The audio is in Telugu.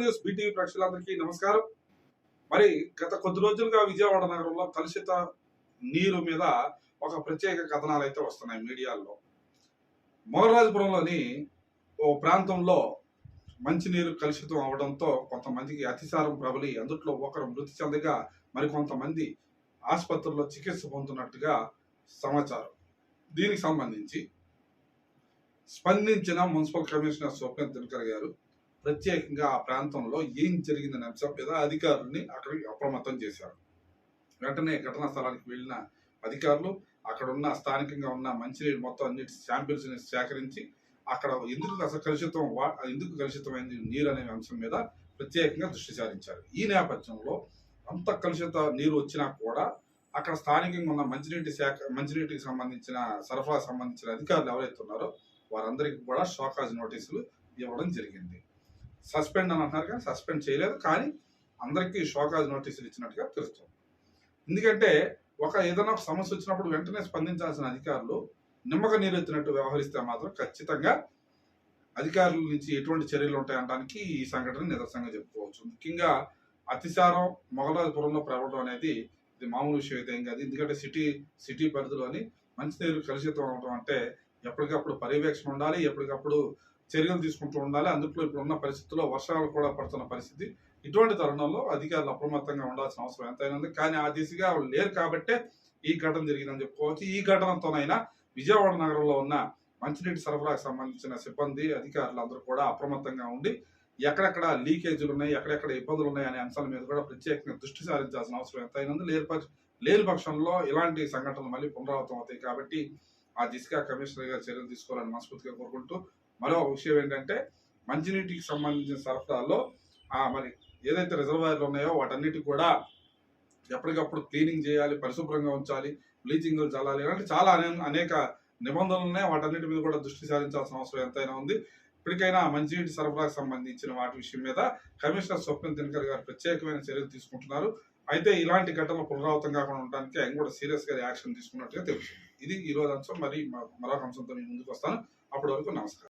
న్యూస్ బీటీవీ ప్రేక్షకులందరికీ నమస్కారం. మరి గత కొద్ది రోజులుగా విజయవాడ నగరంలో కలుషిత నీరు మీద ఒక ప్రత్యేక కథనాలు అయితే వస్తున్నాయి మీడియాల్లో. మొగరాజపురంలోని ఓ ప్రాంతంలో మంచినీరు కలుషితం అవడంతో కొంతమందికి అతిసారం ప్రబలి అందుట్లో ఒకరు మృతి చెందగా మరికొంతమంది ఆసుపత్రుల్లో చికిత్స పొందుతున్నట్టుగా సమాచారం. దీనికి సంబంధించి స్పందించిన మున్సిపల్ కమిషనర్ స్వప్న దినకర్ గారు ప్రత్యేకంగా ఆ ప్రాంతంలో ఏం జరిగిందనే అంశం మీద అధికారుల్ని అక్కడికి అప్రమత్తం చేశారు. వెంటనే ఘటనా స్థలానికి వెళ్ళిన అధికారులు అక్కడ ఉన్న స్థానికంగా ఉన్న మంచినీరు మొత్తం అన్నిటి శాంపిల్స్ని సేకరించి అక్కడ ఎందుకు అసలు కలుషితం వా- ఎందుకు కలుషితమైంది నీరు అనే అంశం మీద ప్రత్యేకంగా దృష్టి సారించారు. ఈ నేపథ్యంలో అంత కలుషిత నీరు వచ్చినా కూడా అక్కడ స్థానికంగా ఉన్న మంచినీటి శాఖ మంచినీటికి సంబంధించిన సరఫరా సంబంధించిన అధికారులు ఎవరైతే ఉన్నారో వారందరికీ కూడా షోకాజ్ నోటీసులు ఇవ్వడం జరిగింది. సస్పెండ్ అని అంటున్నారు కానీ సస్పెండ్ చేయలేదు. కానీ అందరికీ షోకాజ్ నోటీసులు ఇచ్చినట్టుగా తెలుస్తుంది. ఎందుకంటే ఒక ఏదైనా ఒక సమస్య వచ్చినప్పుడు వెంటనే స్పందించాల్సిన అధికారులు నిమ్మక నీరెత్తినట్టు వ్యవహరిస్తే మాత్రం ఖచ్చితంగా అధికారుల నుంచి ఎటువంటి చర్యలు ఉంటాయనడానికి ఈ సంఘటన నిదర్శనంగా చెప్పుకోవచ్చు. ముఖ్యంగా అతిసారం మొగలాజపురంలో ప్రవడం అనేది ఇది మామూలు విషయం అయితే ఏం కాదు. ఎందుకంటే సిటీ సిటీ పరిధిలోని మంచినీరు కలుషితం అవడం అంటే ఎప్పటికప్పుడు పర్యవేక్షణ ఉండాలి ఎప్పటికప్పుడు చర్యలు తీసుకుంటూ ఉండాలి. అందులో ఇప్పుడు ఉన్న పరిస్థితుల్లో వర్షాలు కూడా పడుతున్న పరిస్థితి. ఇటువంటి తరుణంలో అధికారులు అప్రమత్తంగా ఉండాల్సిన అవసరం ఎంతైనా ఉంది. కానీ ఆ దిశగా వాళ్ళు లేరు కాబట్టే ఈ ఘటన జరిగిందని చెప్పుకోవచ్చు. ఈ ఘటనతోనైనా విజయవాడ నగరంలో ఉన్న మంచినీటి సరఫరాకు సంబంధించిన సిబ్బంది అధికారులు అందరూ కూడా అప్రమత్తంగా ఉండి ఎక్కడెక్కడ లీకేజీలు ఉన్నాయి ఎక్కడెక్కడ ఇబ్బందులు ఉన్నాయి అనే అంశాల మీద కూడా ప్రత్యేకంగా దృష్టి సారించాల్సిన అవసరం ఎంతైనా ఉంది. లేని పక్ష- లేని పక్షంలో ఇలాంటి సంఘటనలు మళ్ళీ పునరావృతం అవుతాయి కాబట్టి ఆ దిశగా కమిషనర్ గారు చర్యలు తీసుకోవాలని మనస్ఫూర్తిగా కోరుకుంటూ మరో విషయం ఏంటంటే మంచినీటికి సంబంధించిన సరఫరాలో మరి ఏదైతే రిజర్వాయర్లు ఉన్నాయో వాటన్నిటి కూడా ఎప్పటికప్పుడు క్లీనింగ్ చేయాలి పరిశుభ్రంగా ఉంచాలి బ్లీచింగ్ చల్లాలి ఇలాంటి చాలా అనే- అనేక నిబంధనలు ఉన్నాయి. వాటన్నిటి మీద కూడా దృష్టి సారించాల్సిన అవసరం ఎంతైనా ఉంది. ఇప్పటికైనా మంచినీటి సరఫరాకు సంబంధించిన వాటి విషయం మీద కమిషనర్ స్వప్న దినకర్ గారు ప్రత్యేకమైన చర్యలు తీసుకుంటున్నారు. అయితే ఇలాంటి ఘటనలు పునరావృతం కాకుండా ఉండడానికి ఆయన కూడా సీరియస్గా యాక్షన్ తీసుకున్నట్టుగా తెలుసు ఇది ఈ రోజు అంశం. మరి మరొక అంశంతో నేను ముందుకు వస్తాను. అప్పటి వరకు నమస్కారం.